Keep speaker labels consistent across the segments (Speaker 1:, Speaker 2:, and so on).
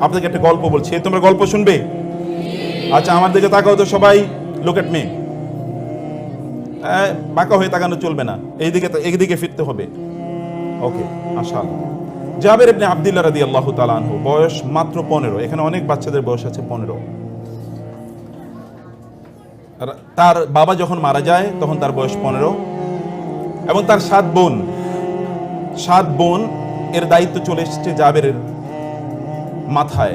Speaker 1: আপনাকে একটা গল্প বলছি। তোমরা গল্প শুনবে? আচ্ছা আমার দিকে তাকাও তো সবাই। লোক এট মি বাঁকা হয়ে তাকানো চলবে না। এইদিকে এইদিকে ফিরতে হবে। ওকে আশাল জাবের ইবনে আব্দুল্লাহ রাদি আল্লাহ তালানহু বয়স মাত্র পনেরো। এখানে অনেক বাচ্চাদের বয়স আছে পনেরো। তার বাবা যখন মারা যায়, তখন তার বয়স পনেরো। এবং তার সাত বোন। সাত বোন এর দায়িত্ব চলে এসেছে জাবেরের মাথায়।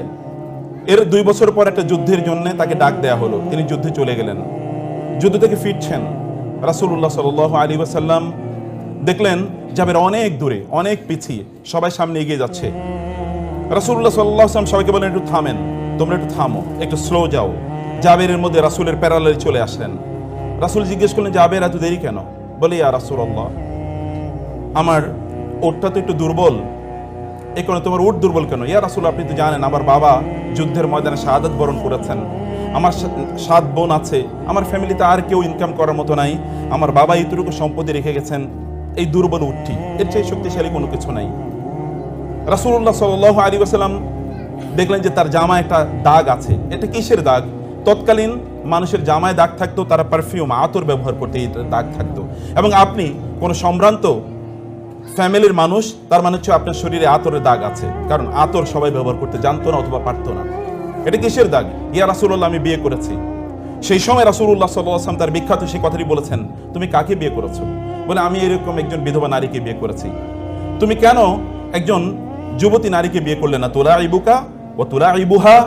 Speaker 1: এর দুই বছর পর একটা যুদ্ধের জন্য তাকে ডাক দেয়া হলো। তিনি যুদ্ধে চলে গেলেন। যুদ্ধ থেকে ফিরছেন। রাসূলুল্লাহ সাল্লাল্লাহু আলী ওয়াসাল্লাম দেখলেন, জাবের অনেক দূরে, অনেক পিছিয়ে, সবাই সামনে এগিয়ে যাচ্ছে। রাসূলুল্লাহ সাল্লাল্লাহু আলাইহি সবাইকে বলেন একটু থামেন, তোমরা একটু থামো, একটু স্লো যাও। জাবেরের মধ্যে রাসূলের প্যারালালে চলে আসলেন। রাসূল জিজ্ঞেস করলেন, জাবের, এত দেরি কেন? বলে, ইয়া রাসূলুল্লাহ, আমার ওটটা তো একটু দুর্বল এই কারণে তোমার উট দুর্বল কেন? ইয়া রাসুল, আপনি তো জানেন, আমার বাবা যুদ্ধের ময়দানে শাহাদাত বরণ করেছেন। আমার সাত বোন আছে, আমার ফ্যামিলিতে আর কেউ ইনকাম করার মতো নাই। আমার বাবা এইটুকু সম্পত্তি রেখে গেছেন, এই দুর্বল উটটি। এর চেয়ে শক্তিশালী কোনো কিছু নাই। রাসুল্লাহ সাল আলী আসাল্লাম দেখলেন যে তার জামায় একটা দাগ আছে। এটা কিসের দাগ? তৎকালীন মানুষের জামায় দাগ থাকতো, তারা পারফিউম আতর ব্যবহার করতে দাগ থাকতো। এবং আপনি কোনো সম্ভ্রান্ত ফ্যামিলির মানুষ, তার মানে হচ্ছে আপনার শরীরে আতরের দাগ আছে। কারণ আতর সবাই ব্যবহার করতে জানতো না অথবা পারতো না। এটা কিসের দাগ? ইয়া রাসুল্লাহ আমি বিয়ে করেছি। সেই সময় রাসুল্লাহ সাল্লাম তার বিখ্যাত সেই কথাটি বলেছেন, তুমি কাকে বিয়ে করেছ? বলে, আমি এরকম একজন বিধবা নারীকে বিয়ে করেছি। তুমি কেন একজন যুবতী নারীকে বিয়ে করলে না? তোলা ইবুকা ও তোলা ইবুহা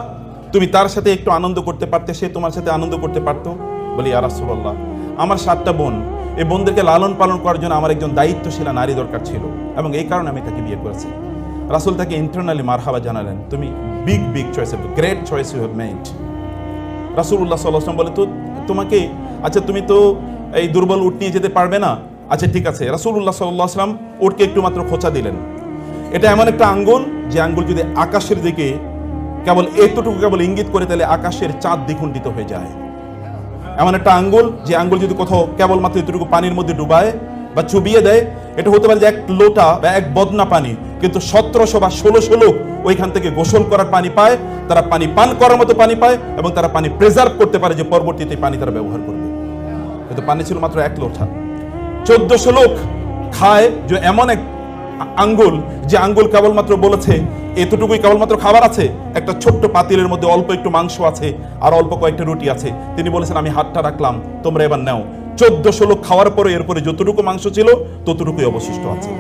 Speaker 1: তুমি তার সাথে একটু আনন্দ করতে পারতে, সে তোমার সাথে আনন্দ করতে পারতো? বলি, ইয়া রাসূলুল্লাহ, আমার সাতটা বোন এই বোনদেরকে লালন পালন করার জন্য আমার একজন দায়িত্বশীলা নারী দরকার ছিল এবং এই কারণে আমি তাকে বিয়ে করেছি। রাসূল তাকে ইন্টারনালি মারহাবা জানালেন, তুমি big big choice great choice you have made রাসূলুল্লাহ সাল্লাল্লাহু আলাইহি বলে, তো তোমাকে আচ্ছা তুমি তো এই দুর্বল উট নিয়ে যেতে পারবে না? আচ্ছা ঠিক আছে। রাসূলুল্লাহ সাল্লাল্লাহু আলাইহি ওয়াসাল্লাম উটকে একটু মাত্র খোঁচা দিলেন। এটা এমন একটা আঙ্গুল, যে আঙ্গুল যদি আকাশের দিকে কেবল এতটুকু কেবল ইঙ্গিত করে, তাহলে আকাশের চাঁদ দ্বিখণ্ডিত হয়ে যায়। এমন একটা আঙ্গুল, যে আঙ্গুল যদি কোথাও কেবলমাত্র এতটুকু পানির মধ্যে ডুবায় বা চুবিয়ে দেয়, এটা হতে পারে যে এক লোটা বা এক বদনা পানি। কিন্তু সতেরোশো বা ষোলোশো লোক ওইখান থেকে গোসল করার পানি পায়, তারা পানি পান করার মতো পানি পায় এবং তারা পানি প্রেজার্ভ করতে পারে যে পরবর্তীতে পানি তারা ব্যবহার করবে। কিন্তু পানি ছিল মাত্র এক লোটা চোদ্দশো লোক খায় যে এমন এক আঙ্গুল, যে আঙ্গুল কেবলমাত্র বলেছে, এতটুকুই কেবলমাত্র খাবার আছে, একটা ছোট্ট পাতিলের মধ্যে অল্প একটু মাংস আছে আর অল্প কয়েকটা রুটি আছে। তিনি বলেছেন, আমি হাতটা রাখলাম, তোমরা এবার নাও। চোদ্দশো লোক খাওয়ার পরে এরপরে যতটুকু মাংস ছিল, ততটুকুই অবশিষ্ট আছে।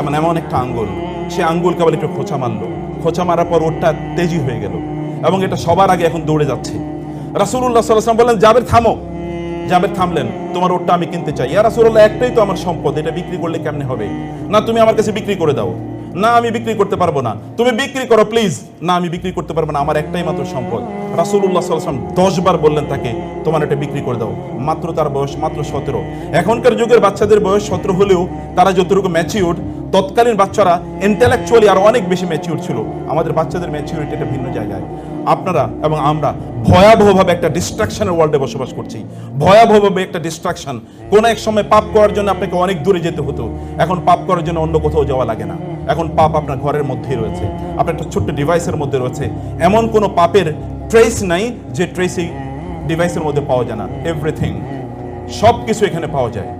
Speaker 1: এমন এমন একটা আঙ্গুল, সে আঙ্গুল কেবল একটু খোঁচা মারলো। খোঁচা মারার পর ওরটা তেজি হয়ে গেল এবং এটা সবার আগে এখন দৌড়ে যাচ্ছে। আলাইহি ওয়াসাল্লাম বললেন, জাবের, থামো। জাবের থামলেন, তোমার ওরটা আমি কিনতে চাই। ইয়া রাসূলুল্লাহ, একটাই তো আমার সম্পদ, এটা বিক্রি করলে কেমনে হবে? না, তুমি আমার কাছে বিক্রি করে দাও। না, আমি বিক্রি করতে পারব না। তুমি বিক্রি করো, প্লিজ। না, আমি বিক্রি করতে পারব না, আমার একটাই মাত্র সম্পদ। রাসূলুল্লাহ সাল্লাল্লাহু আলাইহি দশ বার বললেন তাকে, তোমার এটা বিক্রি করে দাও। মাত্র তার বয়স মাত্র সতেরো। এখনকার যুগের বাচ্চাদের বয়স সতেরো হলেও তারা যতটুকু ম্যাচিউর তৎকালীন বাচ্চারা ইন্টেলেকচুয়ালি আর অনেক বেশি ম্যাচিউর ছিল। আমাদের বাচ্চাদের ম্যাচিউরিটি একটা ভিন্ন জায়গায়। আপনারা এবং আমরা ভয়াবহভাবে একটা ডিস্ট্রাকশনের ওয়ার্ল্ডে বসবাস করছি। ভয়াবহভাবে একটা ডিস্ট্রাকশন কোন এক সময় পাপ করার জন্য আপনাকে অনেক দূরে যেতে হতো। এখন পাপ করার জন্য অন্য কোথাও যাওয়া লাগে না। এখন পাপ আপনার ঘরের মধ্যেই রয়েছে। আপনার একটা ছোট্ট ডিভাইসের মধ্যে রয়েছে। এমন কোনো পাপের ট্রেস নাই যে ট্রেসই ডিভাইসের মধ্যে পাওয়া যায় না। এভরিথিং সব কিছু এখানে পাওয়া যায়।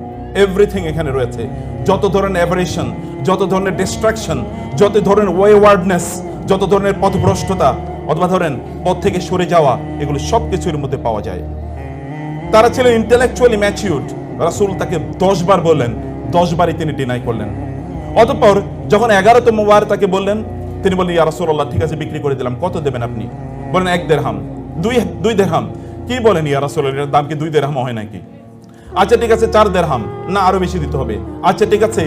Speaker 1: এভরিথিং এখানে রয়েছে। যত ধরনের অ্যাভারেশন যত ধরনের ডিস্ট্রাকশন যত ধরনের ওয়েওয়ার্ডনেস যত ধরনের পথভ্রষ্টতা অথবা ধরেন পথ থেকে সরে যাওয়া, এগুলো সব কিছুর মধ্যে পাওয়া যায়। তারা ছিলেন ইন্টেলেকচুয়ালি ম্যাচিউরড রাসূল তাকে দশ বার বললেন, দশ বারই তিনি ডিনাই করলেন। অতঃপর যখন এগারোতম বার তাকে বললেন, তিনি বললেন, ইয়া রাসূলুল্লাহ, ঠিক আছে, বিক্রি করে দিলাম, কত দেবেন আপনি? বলেন এক দেড়হাম দুই দুই দেড়হাম কি বলেন, ইয়া রাসূলুল্লাহ এর দাম কি দুই দেড় দেড়হাম হয় নাকি? আচ্ছা ঠিক আছে, চার দেড়হাম না, আরও বেশি দিতে হবে। আচ্ছা ঠিক আছে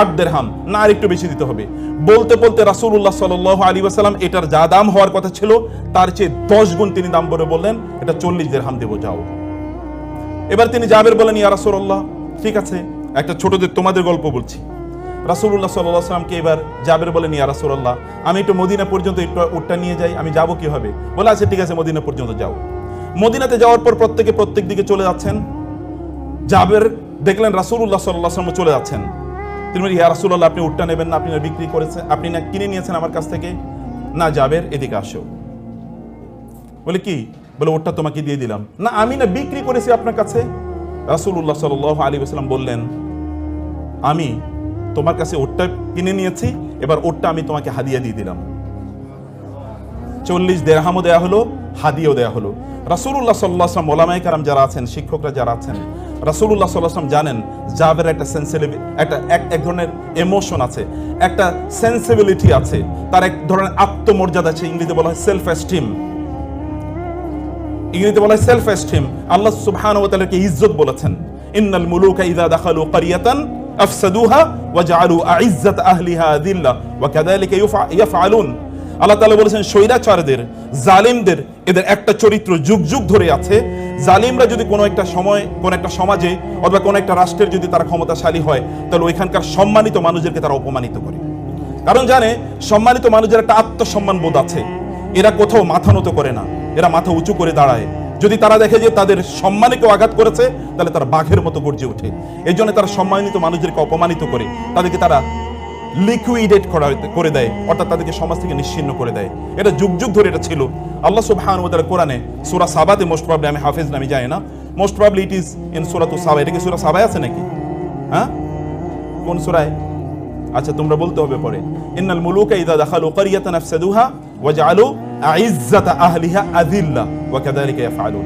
Speaker 1: আট দেড়হাম, না আর একটু বেশি দিতে হবে। বলতে বলতে রাসূলুল্লাহ সাল্লাল্লাহু আলী ওয়াসাল্লাম এটার যা দাম হওয়ার কথা ছিল, তার চেয়ে দশ গুণ তিনি দাম বলে বললেন, এটা চল্লিশ দেড়হাম দেবো, যাও। এবার তিনি জাবের বলেন, ইয়া রাসূলুল্লাহ, ঠিক আছে, একটা ছোটদের তোমাদের গল্প বলছি। রাসূলুল্লাহ সাল্লাল্লাহু আলাইহি সাল্লামকে এবার জাবের বলেন, ইয়া রাসূলুল্লাহ, আমি একটু মদিনা পর্যন্ত একটু উটটা নিয়ে যাই, আমি যাব কি হবে বলে আচ্ছা ঠিক আছে, মদিনা পর্যন্ত যাও। মদিনাতে যাওয়ার পর প্রত্যেকে প্রত্যেক দিকে চলে যাচ্ছেন। জাবের দেখলেন আলাইহি সাল্লাম চলে যাচ্ছেন। তিনি বলেন, ইয়া রাসূলুল্লাহ আপনি উটটা নেবেন না আপনি না বিক্রি করেছেন আপনি না কিনে নিয়েছেন আমার কাছ থেকে? না জাবের এদিকে আসো। বলে কি? বলে ওটা তোমাকে দিয়ে দিলাম। না আমি না বিক্রি করেছি আপনার কাছে? রাসূলুল্লাহ সাল্লাল্লাহু আলী ওয়াসাল্লাম বললেন আমি তোমার কাছে ওটটা কিনে নিয়েছি এবার ওটটা আমি তোমাকে হাদিয়া দিয়ে দিলাম। চল্লিশ দেড়হামও দেয়া হলো হাদিয়েও দেয়া হলো। রাসূলুল্লাহ সাল্লাহ আসলাম ওলামাই কারাম যারা আছেন শিক্ষকরা যারা আছেন রাসূলুল্লাহ সাল্লাহ আসলাম জানেন জাবের একটা সেন্সিটিভ একটা, এক এক ধরনের এমোশন আছে, একটা সেন্সিবিলিটি আছে, তার এক ধরনের আত্মমর্যাদা আছে, ইংরেজিতে বলা হয় সেলফ এস্টিম ইংরেজিতে বলা হয় সেলফ এস্টিম আল্লাহ সুবহানাহু ও তাআলাকে ইজ্জত বলেছেন। ইন্নাল মুলুকা ইযা দাখালু ক্বরিয়াতান আফসাদুহা ওয়া জাআলু আইজ্জাত আহলিহা আযিল্লা ওয়া কাযালিকা ইয়াফআলুন। আল্লাহ তাআলা বলেছেন, স্বৈরাচারদের, জালিমদের, এদের একটা চরিত্র যুগ যুগ ধরে আছে। জালিমরা যদি কোনো একটা সময়, কোন একটা সমাজে অথবা কোন একটা রাষ্ট্রের যদি তারা ক্ষমতাশালী হয়, তাহলে ওইখানকার সম্মানিত মানুষদেরকে তারা অপমানিত করে। কারণ জানে, সম্মানিত মানুষের একটা আত্মসম্মান বোধ আছে। এরা কোথাও মাথা নত করে না, এরা মাথা উঁচু করে দাঁড়ায়। যদি তারা দেখে যে তাদের সম্মানে কেউ আঘাত করেছে, তাহলে তারা বাঘের মতো গর্জে ওঠে। এই জন্য তারা সম্মানিত মানুষদেরকে অপমানিত করে। তাদেরকে তারা লিকুইডেট করা করে দেয়। অর্থাৎ তাদেরকে সমাজ থেকে নিশ্চিন্ন করে দেয়। এটা যুগ যুগ ধরে এটা ছিল। আল্লাহ সুবহান ওয়া তাআলা কোরআনে সূরা সাবাতে মোস্ট প্রবলি আমি হাফেজ নামি জানি না। Most probably it is in সূরা তু সাবা। এটা কি সূরা সাবায় আছে নাকি? হ্যাঁ? কোন সূরায়? আচ্ছা তোমরা বলতে হবে পরে। ইন্নাল মুলুকা ইদা দাখালু ক্বরিয়াতান আফসাদুহা ওয়া জাআলু আইজ্জাতা আহলিহা আযিল্লা ওয়া কাযালিকা ইয়াফআলুন।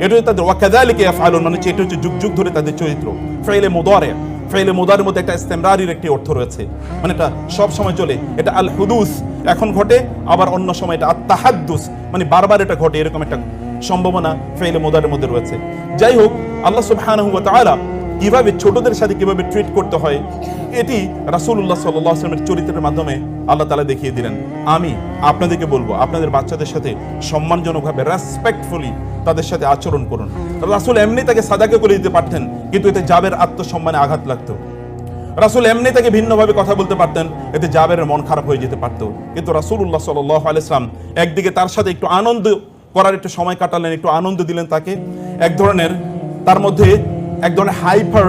Speaker 1: এটা তাদের ওয়া কাযালিকা ইয়াফআলুন মানে হচ্ছে যুগ যুগ ধরে তাদের চরিত্র। ফাইলে মুদারে। ফাইলে মুদারের মধ্যে একটা ইস্তেমরারির একটি অর্থ রয়েছে। মানে এটা সব সময় চলে। এটা আল হুদুস এখন ঘটে, আবার অন্য সময় এটা আত্মাহাদুস মানে বারবার এটা ঘটে, এরকম একটা সম্ভাবনা ফেলে মুদারের মধ্যে রয়েছে। যাই হোক, আল্লাহ সুবহানাহু ওয়া তাআলা কীভাবে ছোটদের সাথে কীভাবে ট্রিট করতে হয়, এটি রাসূলুল্লাহ সাল্লাল্লাহু আলাইহি চরিত্রের মাধ্যমে আল্লাহ তালা দেখিয়ে দিলেন। আমি আপনাদেরকে বলব, আপনাদের বাচ্চাদের সাথে সম্মানজনকভাবে রেসপেক্টফুলি তাদের সাথে আচরণ করুন। রাসূল এমনি তাকে সাদাকে করে দিতে পারতেন, কিন্তু এতে জাবের আত্মসম্মানে আঘাত লাগতো। রাসূল এমনি তাকে ভিন্নভাবে কথা বলতে পারতেন, এতে জাবেরের মন খারাপ হয়ে যেতে পারতো। কিন্তু রাসূলুল্লাহ সাল্লাল্লাহু আলাইহি সাল্লাম একদিকে তার সাথে একটু আনন্দ করার একটু সময় কাটালেন, একটু আনন্দ দিলেন তাকে। এক ধরনের তার মধ্যে এক ধরনের হাইপার,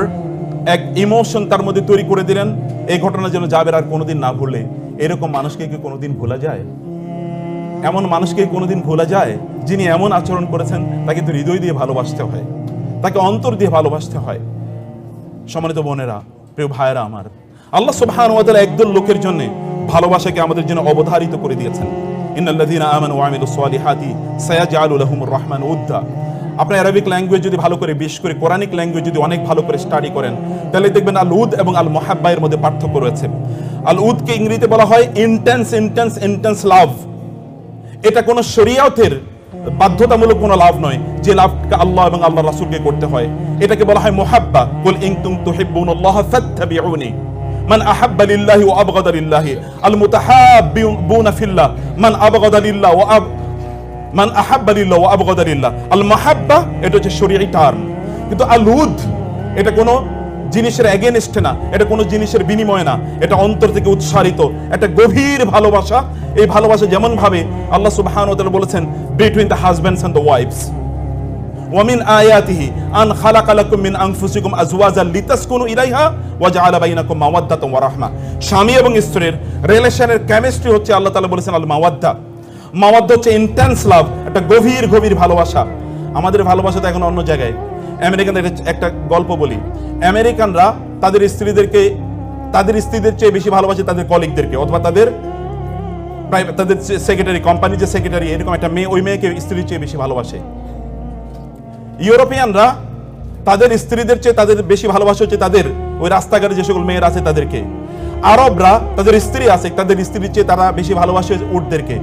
Speaker 1: এক ইমোশন তার মধ্যে তৈরি করে দিলেন, এই ঘটনা যেন জাবের আর কোনোদিন না ভুলে। এরকম মানুষকে কি কোনোদিন ভোলা যায়? এমন মানুষকে কোনোদিন ভোলা যায়, যিনি এমন আচরণ করেছেন, তাকে তো হৃদয় দিয়ে ভালোবাসতে হয়, তাকে অন্তর দিয়ে ভালোবাসতে হয়। সম্মানিত বোনেরা, প্রিয় ভাইয়েরা আমার, আল্লাহ সুবহান একদল লোকের জন্য ভালোবাসাকে আমাদের জন্য অবধারিত করে দিয়েছেন। ইন্নাল্লাযীনা আমানু ওয়া আমিলুস সালিহাতি সায়াজআলু লাহুমুর রহমান উদ্দা। আপনি অ্যারাবিক ল্যাঙ্গুয়েজ যদি ভালো করে বিশেষ করে কোরআনিক ল্যাঙ্গুয়েজ যদি অনেক ভালো করে স্টাডি করেন, তাহলে দেখবেন আল উদ এবং আল মোহাব্বাইয়ের মধ্যে পার্থক্য রয়েছে। আল উদকে ইংরেজিতে বলা হয় ইন্টেন্স ইন্টেন্স ইন্টেন্স লাভ এটা কোনো শরিয়াতের বাধ্যতামূলক কোনো লাভ নয়, যে লাভকে আল্লাহ এবং আল্লাহ রাসূলকে করতে হয়। এটাকে বলা হয় মুহাব্বা। কুল ইন কুম তুহিব্বুনাল্লাহ ফাত্তাবিউনি। মান আহাব্বা লিল্লাহি ওয়া আবগাদা লিল্লাহি। আল মুতাহাব্বিউনা ফিল্লাহ। মান আবগাদা লিল্লাহ ওয়া মান আহাব্বালিল্লাহ ও আবগদালিল্লাহ আল মাহাব্বা, এটা হচ্ছে শরীর টার্ম কিন্তু আল হুদ এটা কোনো জিনিসের এগেনস্টে না, এটা কোনো জিনিসের বিনিময় না, এটা অন্তর থেকে উৎসারিত, একটা গভীর ভালোবাসা। এই ভালোবাসা যেমন ভাবে আল্লাহ সুবহান বলেছেন between the husbands and the wives ওয়ামিন আয়াতিহি, আন খালাকালাকুম মিন আনফুসিকুম আজওয়াজাল লিতাসকুনু ইলাইহা ওয়া জাআলা বাইনাকুম মাওয়াদ্দাতান ওয়া রাহমা। স্বামী এবং স্ত্রীর রিলেশনের কেমিস্ট্রি হচ্ছে আল্লাহ তাআলা বলেছেন আল মাওয়াদ্দা। মাওয়াদ্দা হচ্ছে ইন্টেন্স লাভ একটা গভীর গভীর ভালোবাসা। আমাদের ভালোবাসা তো এখন অন্য জায়গায়। আমেরিকানদের একটা গল্প বলি। আমেরিকানরা তাদের স্ত্রীদেরকে তাদের স্ত্রীদের চেয়ে বেশি ভালোবাসে তাদের কলিগদেরকে অথবা তাদের তাদের সেক্রেটারি কোম্পানির যে সেক্রেটারি এরকম একটা মেয়ে ওই মেয়েকে স্ত্রীর চেয়ে বেশি ভালোবাসে। ইউরোপিয়ানরা তাদের স্ত্রীদের চেয়ে তাদের বেশি ভালোবাসা হচ্ছে তাদের ওই রাস্তাঘাটে যে সকল মেয়েরা আছে তাদেরকে। আরবরা তাদের স্ত্রী আছে, তাদের স্ত্রীর চেয়ে তারা বেশি ভালোবাসে উটদেরকে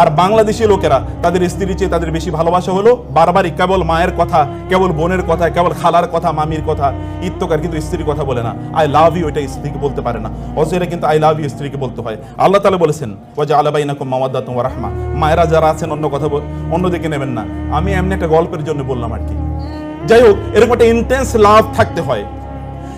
Speaker 1: আর বাংলাদেশি লোকেরা তাদের স্ত্রীর চেয়ে তাদের বেশি ভালোবাসা হলো বারবারই কেবল মায়ের কথা, কেবল বোনের কথা, কেবল খালার কথা, মামির কথা, ইত্যকার কিন্তু স্ত্রীর কথা বলে না। আই লাভ ইউ এটা স্ত্রীকে বলতে পারে না। অথচ এটা কিন্তু আই লাভ ইউ স্ত্রীকে বলতে হয়। আল্লাহ তালা বলেছেন ও যে আলাবাইনাকুম মাওয়াদ্দা তোমার রাহমা। মায়েরা যারা আছেন, অন্য কথা অন্যদিকে নেবেন না। আমি এমনি একটা গল্পের জন্য বললাম আর কি। যাই হোক, এরকম একটা ইন্টেন্স লাভ থাকতে হয়।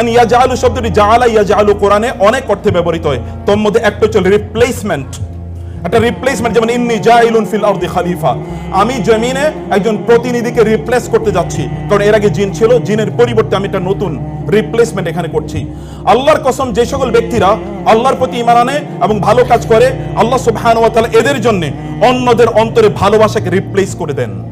Speaker 1: ইয়াজালু শব্দটি জাআলা ইয়াজালু কোরআনে অনেক অর্থে ব্যবহৃত হয়। তোর মধ্যে একটা হচ্ছে রিপ্লেসমেন্ট একটা রিপ্লেসমেন্ট যেমন ইন্নি জাইলুন ফিল আরদি খলিফা। আমি জমিনে একজন প্রতিনিধিকে রিপ্লেস করতে যাচ্ছি। কারণ এর আগে জিন ছিল, জিনের পরিবর্তে আমি একটা নতুন রিপ্লেসমেন্ট এখানে করছি। আল্লাহর কসম, যে সকল ব্যক্তিরা আল্লাহর প্রতি ইমান আনে এবং ভালো কাজ করে, আল্লাহ সুবহানাহু ওয়া তাআলা এদের জন্য অন্যদের অন্তরে ভালোবাসাকে রিপ্লেস করে দেন।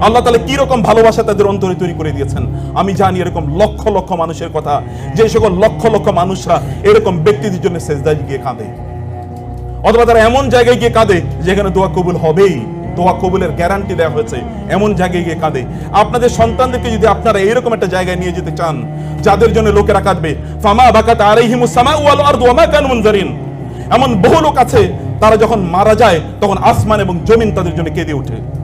Speaker 1: আল্লাহ তাআলা কি রকম ভালোবাসা তাদের অন্তরে তৈরি করে দিয়েছেন? আমি জানি এরকম লক্ষ লক্ষ মানুষের কথা। যে সকল লক্ষ লক্ষ মানুষরা এরকম ব্যক্তিদের জন্য সেজদায় গিয়ে কাঁদে। অথবা তারা এমন জায়গায় গিয়ে কাঁদে যেখানে দোয়া কবুল হবেই। দোয়া কবুলের গ্যারান্টি দেওয়া হয়েছে। এমন জায়গায় গিয়ে কাঁদে। আপনাদের সন্তানদেরকে যদি আপনারা এরকম একটা জায়গায় নিয়ে যেতে চান, যাদের জন্য লোকেরা কাঁদবে, ফামা বাকাত আলাইহিমুস সামা ওয়াল আরদু ওয়া মা কানু মুনজারিন। এমন বহু লোক আছে, তারা যখন মারা যায়, তখন আসমান এবং জমিন তাদের জন্য কেঁদে ওঠে।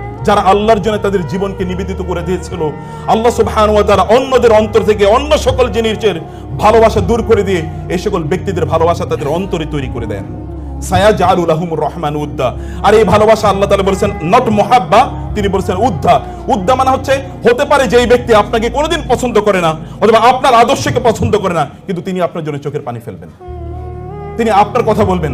Speaker 1: যারা আল্লাহর জন্য তাদের জীবনকে নিবেদিত করে দিয়েছিল, আল্লাহ সুবহানাহু ওয়া তাআলা অন্যদের অন্তর থেকে অন্য সকল জিনিসের ভালোবাসা দূর করে দিয়ে এই সকল ব্যক্তিদের ভালোবাসা তাদের অন্তরে তৈরি করে দেন। সায়া জালু লাহুমুর রহমান উদ্দা। আর এই ভালোবাসা আল্লাহ তাআলা বলেছেন নট মোহাব্বা, তিনি বলেছেন উদ্ধা উদ্ধা মানে হচ্ছে, হতে পারে যে এই ব্যক্তি আপনাকে কোনোদিন পছন্দ করে না, অথবা আপনার আদর্শকে পছন্দ করে না, কিন্তু তিনি আপনার জন্য চোখের পানি ফেলবেন। তিনি আপনার কথা বলবেন।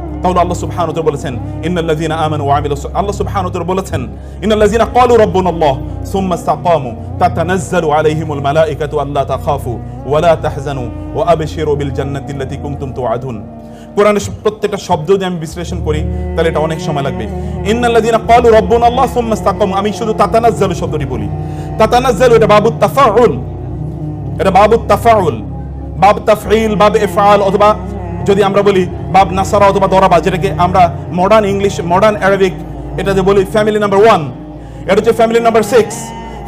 Speaker 1: তাহলে আল্লাহ তাআলা বলেছেন, ইন্নাল্লাযীনা আমানু ওয়া আমিলুস আল্লাহ তাআলা বলেছেন, ইন্নাল্লাযীনা ক্বালু রাব্বুনাল্লাহ সুম্মা ইসতাকামু তাতানাজ্জালু আলাইহিমুল মালাইকাতু আল্লা তাখাফু ওয়া লা তাহজানু ওয়া আবশিরু বিল জান্নাতি আল্লাতী কুনতুম তুআদুন। কোরআনের প্রত্যেকটা শব্দ যদি আমি বিশ্লেষণ করি, তাহলে এটা অনেক সময় লাগবে। ইন্নাল্লাযীনা ক্বালু রাব্বুনাল্লাহ সুম্মা ইসতাকামু আমি শুধু তাতানাজ্জালু শব্দটি বলি। তাতানাজ্জালু এটা বাবু তাফাউল। এটা বাবু তাফাউল। বাব তাফঈল বাব ইফআল অথবা যদি আমরা বলি বাব নাসারা অথবা দরাবা, যেটাকে আমরা মডার্ন ইংলিশ মডার্ন অ্যারাবিক এটা যে বলি ফ্যামিলি নাম্বার ওয়ান এটা হচ্ছে family number six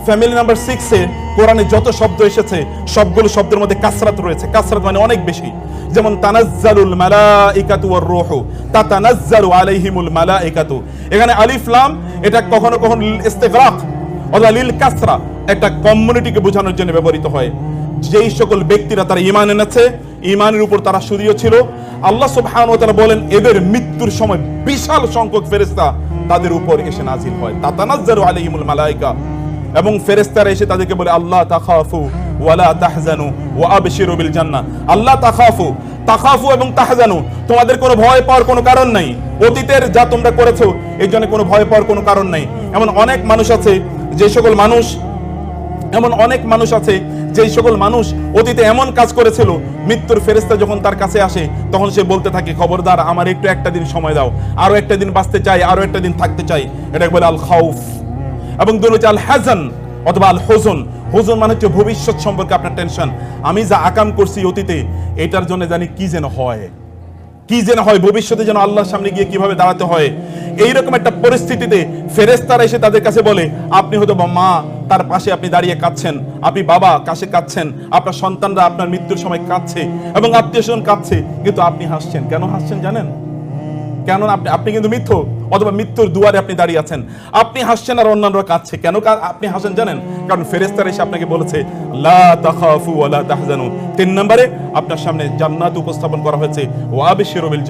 Speaker 1: family number সিক্সে কোরআনে যত শব্দ এসেছে, সবগুলো শব্দের মধ্যে কাসরাত রয়েছে। কাসরাত মানে অনেক বেশি। যেমন, তানাজ্জালুল মালাইকাতু ওয়ার রূহু, তাতানাজ্জালু আলাইহিমুল মালাইকাতু। এখানে আলিফ, লাম, এটা কখনো কখনো ইস্তিগরাক অথবা লিল কাসরা, একটা কমিউনিটিকে বোঝানোর জন্য ব্যবহৃত হয়। যেই সকল ব্যক্তিরা তারা ইমান এনেছে ইমানের উপর তারা সুদীয় ছিল। আল্লাহ সুবহানাহু ওয়া তাআলা বলেন, এদের মৃত্যুর সময় বিশাল সংখ্যক ফেরেশতা তাদের উপর এসে নাজিল হয়। মালাইকা। এবং ফেরেশতারা এসে তাদেরকে বলে, আল্লাহ তাখাফু ওয়ালা তাহজানু ওয়া আবশিরু বিল জান্নাহ। আল্লাহ তাখাফু তাখাফু এবং তাহজানু, তোমাদের কোনো ভয় পাওয়ার কোনো কারণ নাই। অতীতের যা তোমরা করেছ, এর জন্য কোনো ভয় পাওয়ার কোনো কারণ নাই। এমন অনেক মানুষ আছে, যে সকল মানুষ, এমন অনেক মানুষ আছে যেই সকল মানুষ অতীতে এমন কাজ করেছিল, মৃত্যুর ফেরেস্তা যখন তার কাছে আসে, তখন সে বলতে থাকে, খবরদার, আমার একটু একটা দিন সময় দাও, আরও একটা দিন বাঁচতে চাই, আরও একটা দিন থাকতে চাই। এটা বলে আল খাউফ এবং দুই আল হাজান অথবা আল হোজন হোজন মানে হচ্ছে ভবিষ্যৎ সম্পর্কে আপনার টেনশন। আমি যা আকাম করছি অতীতে, এটার জন্য জানি কি যেন হয়। কি যেন হয়, ভবিষ্যতে যেন আল্লাহর সামনে গিয়ে কীভাবে দাঁড়াতে হয়। এইরকম একটা পরিস্থিতিতে ফেরেস্তারা এসে তাদের কাছে বলে, আপনি হয়তো বা মা তার পাশে আপনি দাঁড়িয়ে কাঁদছেন। আপনি বাবা, কাছে কাঁদছেন। আপনার সন্তানরা আপনার মৃত্যুর সময় কাঁদছে এবং আত্মীয় স্বজন কাঁদছে। কিন্তু আপনি হাসছেন। কেন হাসছেন জানেন? কেন আপনি আপনি কিন্তু মিথ্য, অথবা মৃত্যুর দুয়ারে আপনি দাঁড়িয়ে আছেন। আপনি হাসছেন আর অন্যান্যরা কাঁদছে। কেন আপনি হাসেন জানেন? কারণ ফেরেস্তার এসে আপনাকে বলেছে, লা তাখাফু ওয়া তাহজানু। তিন নম্বরে, আপনার সামনে জান্নাত উপস্থাপন করা হয়েছে, ওয়া আবিশিরু বিল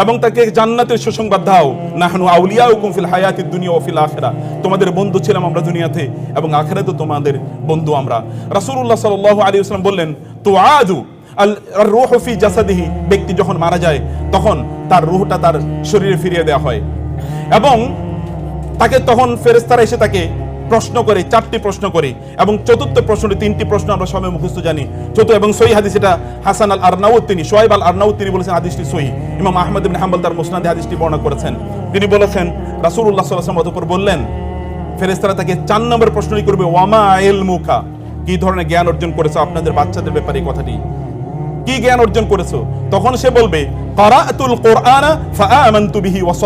Speaker 1: এবং তাকে জান্নাতের সুসংবাদ দাও। নাহনু আউলিয়াউকুম ফিল হায়াতিদ দুনিয়া ওয়া ফিল আখিরা। তোমাদের বন্ধু ছিলাম আমরা দুনিয়াতে এবং আখিরাতে তোমাদের বন্ধু আমরা। রাসূলুল্লাহ সাল্লাল্লাহু আলাইহি ওয়াসাল্লাম বললেন তুআদু আল রূহ ফি জাসাদিহি। ব্যক্তি যখন মারা যায়, তখন তার রূহটা তার শরীরে ফিরিয়ে দেওয়া হয়। এবং তাকে তখন ফেরেস্তারা এসে তাকে প্রশ্ন করে, চারটি প্রশ্ন করে এবং চতুর্থ প্রশ্নটি, তিনটি প্রশ্ন আমরা সবাই মুখস্থ জানি। চতুর্থ এবং সহি হাদিস এটা হাসান আল আরনাউদ তিনি সোয়েব আল আরনাউদ তিনি বলেছেন, হাদিসটি সহি। ইমাম আহমদ ইবনে হাম্বল তার মুসনাদে হাদিসটি বর্ণনা করেছেন। তিনি বলেছেন, রাসূলুল্লাহ সাল্লাল্লাহু আলাইহি ওয়াসাল্লাম বললেন ফেরেস্তারা তাকে চার নম্বর প্রশ্নই করবে, ওয়ামা ইলমুকা। কি ধরনের জ্ঞান অর্জন করেছ আপনাদের বাচ্চাদের ব্যাপারে কথাটি? কি জ্ঞান অর্জন করেছ? তখন সে বলবে কারাতুল কোরআনা ফাআমানতু বিহি ওয়া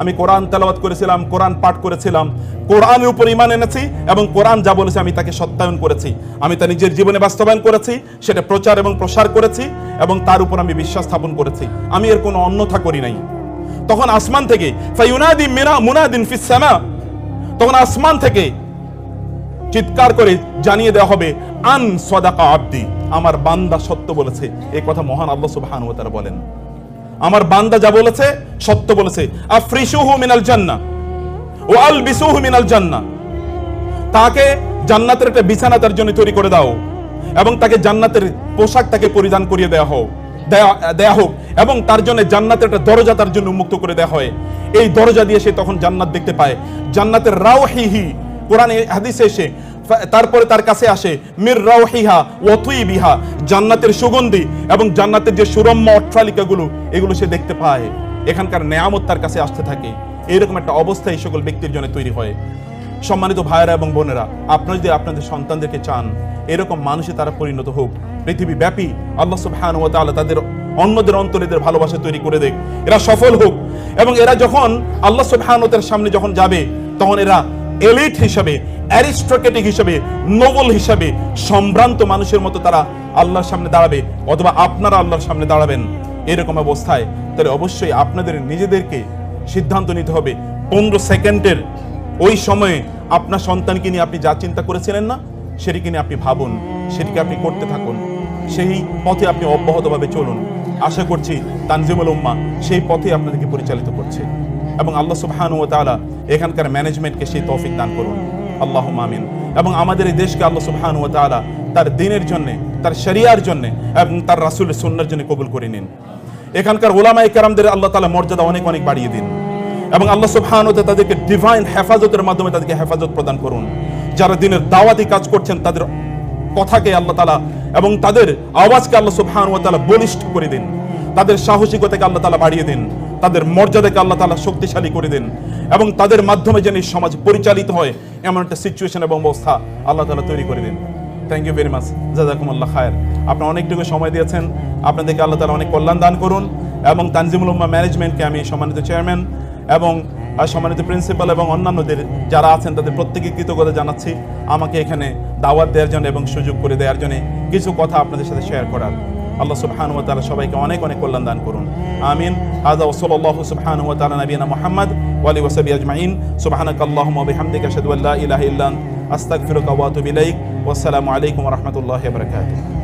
Speaker 1: আমি কোরআন তেলাওয়াত করেছিলাম, কোরআন পাঠ করেছিলাম, কোরআনের উপর ঈমান এনেছি এবং কোরআন যা বলেছে আমি তাকে সত্যায়ন করেছি। আমি তা নিজের জীবনে বাস্তবায়ন করেছি, সেটা প্রচার এবং প্রসার করেছি এবং তার উপর আমি বিশ্বাস স্থাপন করেছি। আমি এর কোনো অন্যথা করি নাই। তখন আসমান থেকে, ফায়ুনাদি মিনা মুনাদিন ফিস সামা। তখন আসমান থেকে চিৎকার করে জানিয়ে দেওয়া হবে, আন সদাকা আব্দি, আমার বান্দা সত্য বলেছে। এই কথা মহান আল্লাহ সুবহানাহু ওয়া তাআলা বলেন। আমার বান্দা যা বলেছে, সত্য বলেছে। আফরিশুহু মিনাল জান্নাহ। ওয়া আলবিসুহু মিনাল জান্নাহ। তাকে জান্নাতের একটা বিছানা তার জন্য তৈরি করে দাও এবং তাকে জান্নাতের পোশাক তাকে পরিধান করিয়ে দেওয়া হোক, দেয়া হোক এবং তার জন্য জান্নাতের একটা দরজা তার জন্য উন্মুক্ত করে দেওয়া হয়। এই দরজা দিয়ে সে তখন জান্নাত দেখতে পায়। জান্নাতের রাও হি হি কোরআনে হাদিসে এসে তারপরে তার কাছে আসে, মির রাওহিহা ওয়াতুই বিহা জান্নাতের সুগন্ধি এবং জান্নাতের যে সুরম্য অট্টালিকাগুলো, এগুলো সে দেখতে পায়। এখানকার নেয়ামত তার কাছে আসতে থাকে। এইরকম একটা অবস্থা এই সকল ব্যক্তির জন্য তৈরি হয়। সম্মানিত ভাইয়েরা এবং বোনেরা, আপনারা যদি আপনাদের সন্তানদেরকে চান, এরকম মানুষে তারা পরিণত হোক। পৃথিবী ব্যাপী আল্লাহ সুবহানাহু ওয়া তাআলা তাদের অন্যদের অন্তরে এদের ভালোবাসা তৈরি করে দেখ। এরা সফল হোক এবং এরা যখন আল্লাহ সুবহানাহু ওয়া সামনে যখন যাবে, তখন এরা এলিট হিসাবে, অ্যারিস্টোক্রেটিক হিসাবে, নোবেল হিসাবে সম্ভ্রান্ত মানুষের মতো তারা আল্লাহর সামনে দাঁড়াবে অথবা আপনারা আল্লাহর সামনে দাঁড়াবেন এরকম অবস্থায়। তাহলে অবশ্যই আপনাদের নিজেদেরকে সিদ্ধান্ত নিতে হবে পনেরো সেকেন্ডের ওই সময়ে আপনার সন্তানকে নিয়ে আপনি যা চিন্তা করেছিলেন না, সেটিকে নিয়ে আপনি ভাবুন, সেটিকে আপনি করতে থাকুন, সেই পথে আপনি অব্যাহতভাবে চলুন। আশা করছি তানজিমুল উম্মা সেই পথে আপনাদেরকে এবং আল্লাহ সুবহান ও তাআলা এখানকার ম্যানেজমেন্টকে সেই তৌফিক দান করুন। আল্লাহ আমিন। এবং আমাদের এই দেশকে আল্লাহ সুবহান ও তাআলা তার দিনের জন্য, তার শরিয়ার জন্য এবং তার রাসূলের সুন্নাহর জন্য কবুল করে নিন। এখানকার ওলামায়ে কেরামদের আল্লাহ তাআলা মর্যাদা অনেক অনেক বাড়িয়ে দিন। এবং আল্লাহ সুবহানাহু ওয়া তাআলা তাদেরকে ডিভাইন হেফাজতের মাধ্যমে তাদেরকে হেফাজত প্রদান করুন। যারা দিনের দাওয়াতি কাজ করছেন, তাদের কথাকে আল্লাহ তালা এবং তাদের আওয়াজকে আল্লাহ সুবহানাহু ওয়া তাআলা বলিষ্ঠ করে দিন। তাদের সাহসিকতাকে আল্লাহ তালা বাড়িয়ে দিন। তাদের মর্যাদাকে আল্লাহ তালা শক্তিশালী করে দিন এবং তাদের মাধ্যমে যেন সমাজ পরিচালিত হয়, এমন একটা সিচুয়েশন এবং অবস্থা আল্লাহ তালা তৈরি করে দিন। থ্যাংক ইউ ভেরি মাচ জাজাকুমুল্লাহ খায়ের। আপনারা অনেকটুকু সময় দিয়েছেন। আপনাদেরকে আল্লাহ তাআলা অনেক কল্যাণ দান করুন এবং তানজিমুল উম্মাহ ম্যানেজমেন্টকে আমি সম্মানিত চেয়ারম্যান এবং সম্মানিত প্রিন্সিপাল এবং অন্যান্যদের যারা আছেন, তাদের প্রত্যেকে কৃতজ্ঞতা জানাচ্ছি। আমাকে এখানে দাওয়াত দেওয়ার জন্য এবং সুযোগ করে দেওয়ার জন্য কিছু কথা আপনাদের সাথে শেয়ার করার। আল্লাহ সুবহানাহু ওয়া তাআলা সবাইকে অনেক অনেক কল্যাণ দান করুন। আমিন। হাযা ওয়া সাল্লাল্লাহু সুবহানাহু ওয়া তাআলা নবিয়ানা মুহাম্মদ ওয়া আলিহি ওয়া সাহবিহি আজমাইন। সুবহানাকাল্লাহুম্মা ওয়া বিহামদিকা, আশহাদু আল্লা ইলাহা ইল্লা আনতা আস্তাগফিরুকা ওয়া আতুবু ইলাইক। ওয়াসসালামু আলাইকুম